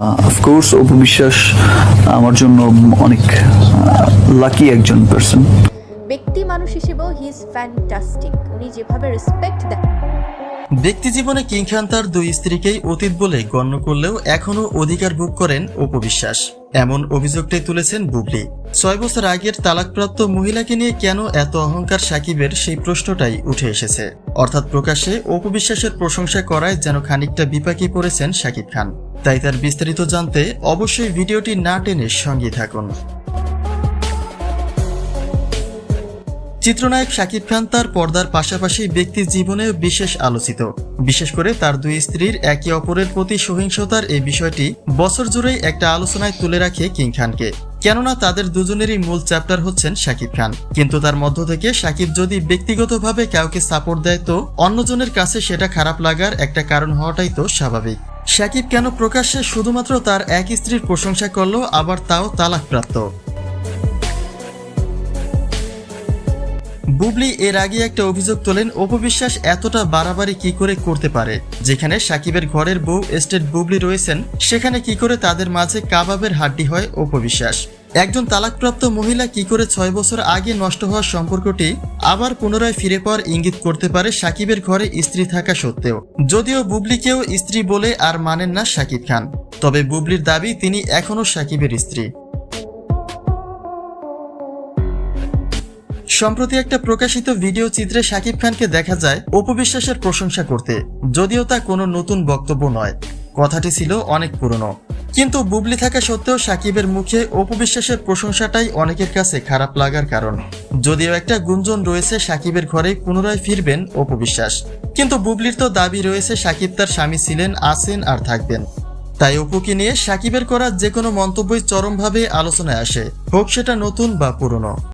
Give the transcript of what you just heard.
Of course Apu Biswas আমার জন্য অনেক লাকি একজন পার্সন ব্যক্তি মানুষ হিসেবেও হি ইজ ফ্যান্টাস্টিক উনি যেভাবে রেসপেক্ট দেন ব্যক্তি জীবনে কিং খান তার দুই স্ত্রীকেই অতীত বলে গণ্য করলেও এখনও অধিকার ভোগ করেন অপবিশ্বাস। এমন অভিযোগটাই তুলেছেন বুবলি। ছয় বছর আগের তালাকপ্রাপ্ত মহিলাকে নিয়ে কেন এত অহংকার সাকিবের সেই প্রশ্নটাই উঠে এসেছে। অর্থাৎ প্রকাশ্যে অপবিশ্বাসের প্রশংসা করায় যেন খানিকটা বিপাকে পড়েছেন সাকিব খান। তাই তার বিস্তারিত জানতে অবশ্যই ভিডিওটি না টেনে সঙ্গে থাকুন। চিত্রনায়ক শাকিব খান তার পর্দার পাশাপাশি ব্যক্তি জীবনেও বিশেষ আলোচিত। বিশেষ করে তার দুই স্ত্রীর একে অপরের প্রতি সহিংসতার এই বিষয়টি বছর জুড়েই একটা আলোচনায় তুলে রাখে কিং খানকে। কেননা তাদের দুজনেরই মূল চ্যাপ্টার হচ্ছেন শাকিব খান। কিন্তু তার মধ্য থেকে শাকিব যদি ব্যক্তিগতভাবে কাউকে সাপোর্ট দেয় তো অন্যজনের কাছে সেটা খারাপ লাগার একটা কারণ হওয়াটাই তো স্বাভাবিক। শাকিব কেন প্রকাশ্যে শুধুমাত্র তার এক স্ত্রীর প্রশংসা করল, আবার তাও তালাকপ্রাপ্ত? বুবলি এর আগে একটা অভিযোগ তোলেন অপবিশ্বাস এতটা বাড়াবাড়ি কি করে করতে পারে? যেখানে সাকিবের ঘরের বউ, এস্টেট বুবলি রয়েছেন, সেখানে কি করে তাদের মাঝে কাবাবের হাড্ডি হয় অপবিশ্বাস একজন তালাকপ্রাপ্ত মহিলা কি করে ছয় বছর আগে নষ্ট হওয়ার সম্পর্কটি আবার পুনরায় ফিরে পাওয়ার ইঙ্গিত করতে পারে সাকিবের ঘরে স্ত্রী থাকা সত্ত্বেও। যদিও বুবলিকেও স্ত্রী বলে আর মানেন না সাকিব খান, তবে বুবলির দাবি তিনি এখনও সাকিবের স্ত্রী। সম্প্রতি একটা প্রকাশিত ভিডিও চিত্রে শাকিব খানকে দেখা যায় উপবিশ্বাসের প্রশংসা করতে, যদিও তা কোনো নতুন বক্তব্য নয়। কথাটি ছিল অনেক পুরনো। কিন্তু বুবলি থাকা সত্ত্বেও সাকিবের মুখে অপবিশ্বাসের প্রশংসাটাই অনেকের কাছে খারাপ লাগার কারণ। যদিও একটা গুঞ্জন রয়েছে সাকিবের ঘরে পুনরায় ফিরবেন অপবিশ্বাস। কিন্তু বুবলির তো দাবি রয়েছে সাকিব তার স্বামী ছিলেন, আছেন আর থাকবেন। তাই অপুকে নিয়ে সাকিবের করা যে কোনো মন্তব্যই চরমভাবে আলোচনায় আসে, হোক সেটা নতুন বা পুরনো।